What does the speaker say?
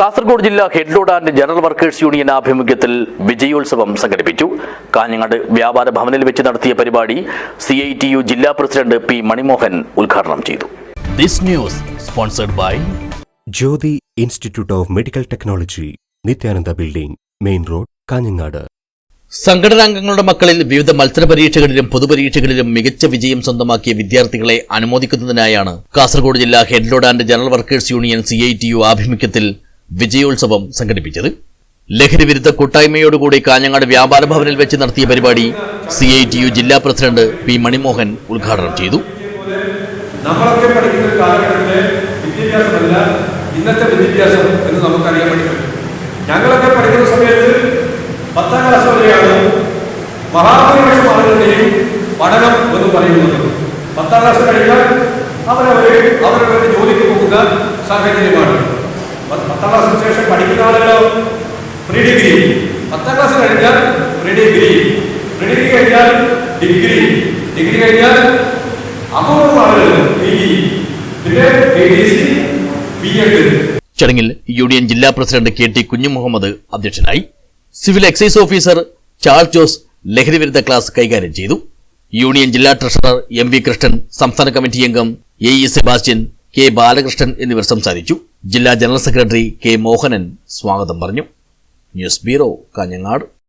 കാസർഗോഡ് ജില്ലാ headload and general workers union ആഭിമുഖ്യത്തിൽ വിജയോത്സവം സംഘടിപ്പിച്ചു. കാഞ്ഞങ്ങാട് വ്യാപാര ഭവനിൽ വെച്ച് നടത്തിയ പരിപാടി സി ഐ ടി യു ജില്ലാ പ്രസിഡന്റ് പി മണിമോഹൻ ഉദ്ഘാടനം ചെയ്തു. This news sponsored by Jyothi institute of medical technology Nithyananda building main road Kanhangad. സംഘടനാംഗങ്ങളുടെ മക്കളിൽ വിവിധ മത്സര പരീക്ഷകളിലും പൊതുപരീക്ഷകളിലും മികച്ച വിജയം സ്വന്തമാക്കിയ വിദ്യാർത്ഥികളെ അനുമോദിക്കുന്നതിനായാണ് കാസർഗോഡ് ജില്ലാ headload and general workers union C I T U ആഭിമുഖ്യത്തിൽ വിജയോത്സവം സംഘടിപ്പിച്ചത്. ലഹരി വിരുദ്ധ കൂട്ടായ്മയോടുകൂടി കാഞ്ഞങ്ങാട് വ്യാപാര ഭവനിൽ വെച്ച് നടത്തിയ പരിപാടി സി ഐ ടി യു ജില്ലാ പ്രസിഡന്റ് പി മണിമോഹൻ ഉദ്ഘാടനം ചെയ്തു. നമ്മളൊക്കെ പഠിക്കുന്ന ഒരു വിദ്യാഭ്യാസമല്ല ഇന്നത്തെ വിദ്യാഭ്യാസം എന്ന് നമുക്കറിയാൻ വേണ്ടി പറ്റും. ഞങ്ങളൊക്കെ പഠിക്കുന്ന സമയത്ത് പത്താം ക്ലാസ് വരെയാണ് മഹാഭൂരിപക്ഷം ആളുകളുടെയും പഠനം എന്ന് പറയുന്നത്. പത്താം ക്ലാസ് കഴിഞ്ഞാൽ അവരവര് അവരവരുടെ ജോലിക്ക് പോകുന്ന സാഹചര്യമാണ്. പത്താം ക്ലാസ്സിന് ശേഷം പഠിക്കുന്ന ആളുകളോ പ്രീ ഡിഗ്രി? പത്താം ക്ലാസ് കഴിഞ്ഞാൽ പ്രീ ഡിഗ്രി. പ്രീ ഡിഗ്രി കഴിഞ്ഞാൽ ഡിഗ്രി. ഡിഗ്രി കഴിഞ്ഞാൽ അപൂർവം പിന്നെ പി ഡി ചടങ്ങിൽ യൂണിയൻ ജില്ലാ പ്രസിഡന്റ് കെ ടി കുഞ്ഞുമുഹമ്മദ് അധ്യക്ഷനായി civil excise officer Charles Jose ലഹരിവിരുദ്ധ ക്ലാസ് കൈകാര്യം ചെയ്തു. യൂണിയൻ ജില്ലാ ട്രഷറർ എം വി കൃഷ്ണൻ സംസ്ഥാന കമ്മിറ്റി അംഗം A E Sebastian K Balakrishnan എന്നിവർ സംസാരിച്ചു. ജില്ലാ ജനറൽ സെക്രട്ടറി കെ മോഹനൻ സ്വാഗതം പറഞ്ഞു. News bureau Kanhangad.